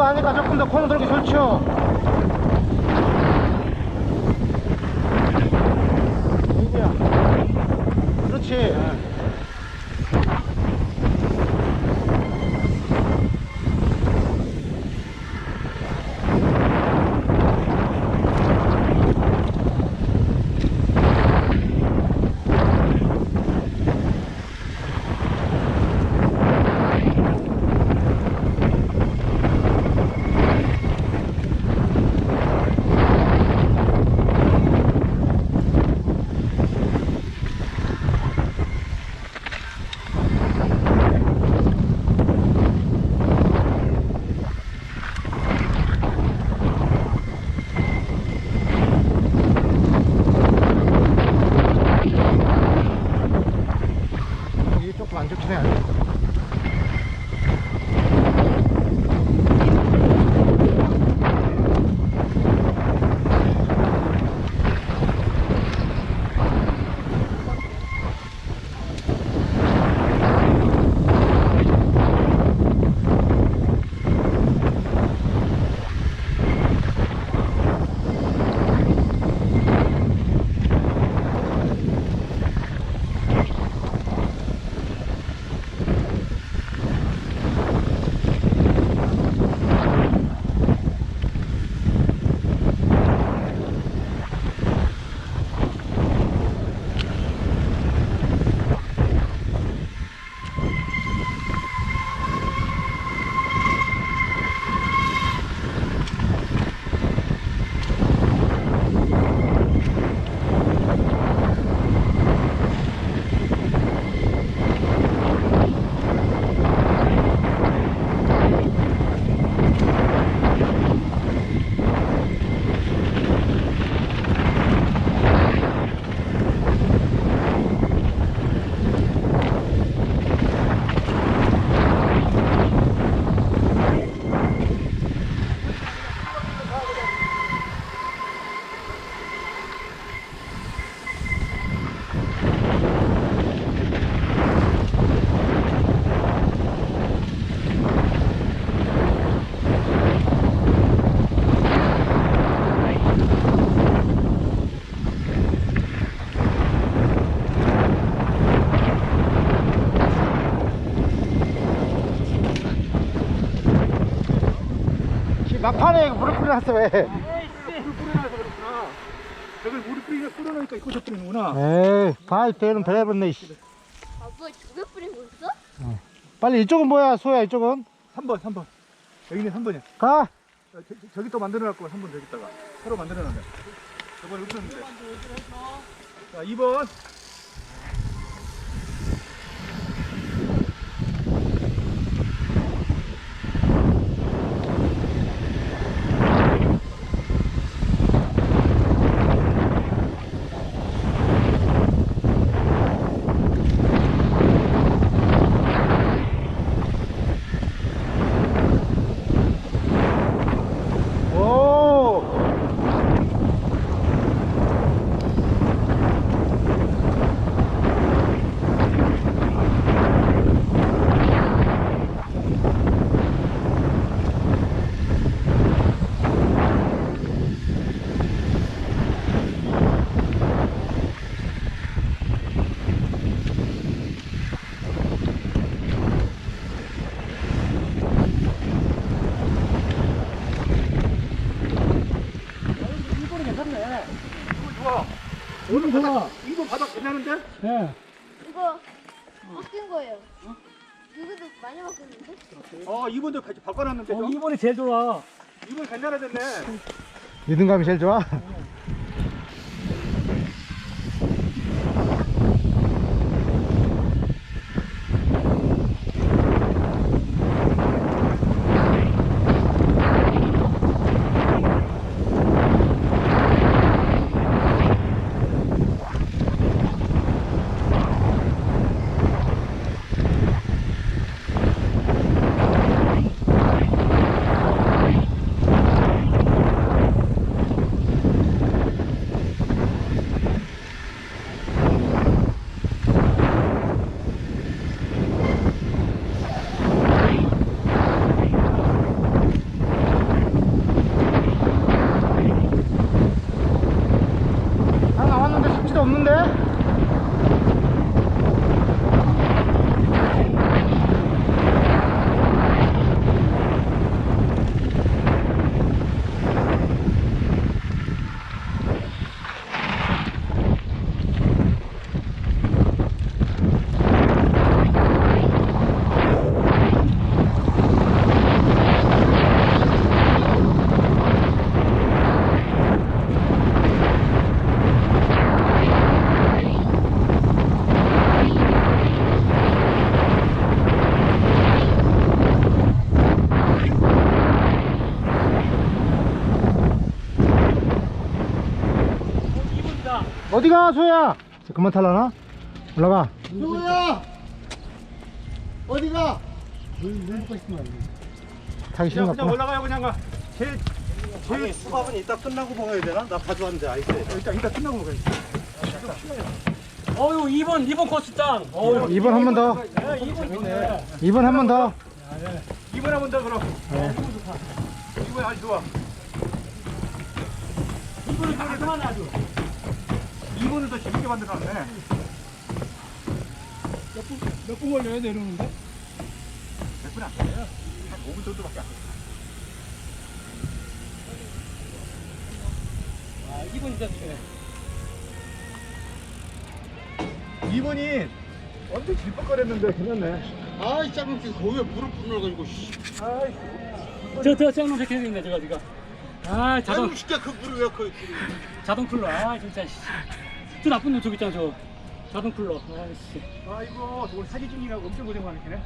거 하니까 조금 더 코너 들기 좋죠. 막판에 무릎 꿇어놨어 왜? 뿌려놔서 그렇구나. 저걸 물을 뿌리니까 뿌려놓으니까 입고 젖뿌리는구나. 에이, 바이 때는 배려봤네. 씨. 아빠 두개 뿌리고 있어? 빨리 이쪽은 뭐야, 소야 이쪽은? 3번, 3번. 여기는 3번이야. 가. 저, 저기 또 만들어놨고 3번 저기다가 새로 만들어놨네. 저번에 웃었는데. 자, 2번. 오. 좋아. 오늘 좋아. 2번 바닥 괜찮은데? 네. 이거 바뀐 거예요. 이것도 많이 바뀌었는데? 어, 2번도 같이 바꿔놨는데. 어, 좀? 2번이 제일 좋아. 2번 괜찮아졌네. 리듬감이 제일 좋아. 가 소야? 자, 그만 탈라나? 올라가. 누구야? 어디가? 타기 싫은가 그냥 보다. 올라가요 그냥 가. 제일 아니 수박은 이따 끝나고 먹어야 되나? 나 가져왔는데 아이스. 일단 일단 끝나고 먹어야지 어유 2번 2번 코스 짱. 어유 2번 한 번 더. 2번 좋네. 2번 한 번 더. 이번 한번 더 그럼. 네. 이번 아주 좋아. 2번은 깔끔하네 아주. 이번을 더 재밌게 만들어놨네. 몇분 걸려요 내려오는데? 몇분안 걸려요? 한 5분 정도밖에 안 걸려. 아 2번 진짜 좋네. 2번이 완전 질퍽거렸는데 괜찮네. 아이 작은 게 거기에 무릎 불러가지고. 저저 짱놈 새끼 생겼네 저거 지금. 아 자동 아유 진짜 그 무릎 왜 거기? 자동 쿨러. 아 진짜. 씨. 저 나쁜 놈 저기 있잖아 저. 자동 쿨러. 아씨. 아이고 저걸 사기 중이라고 엄청 고생 많으시네.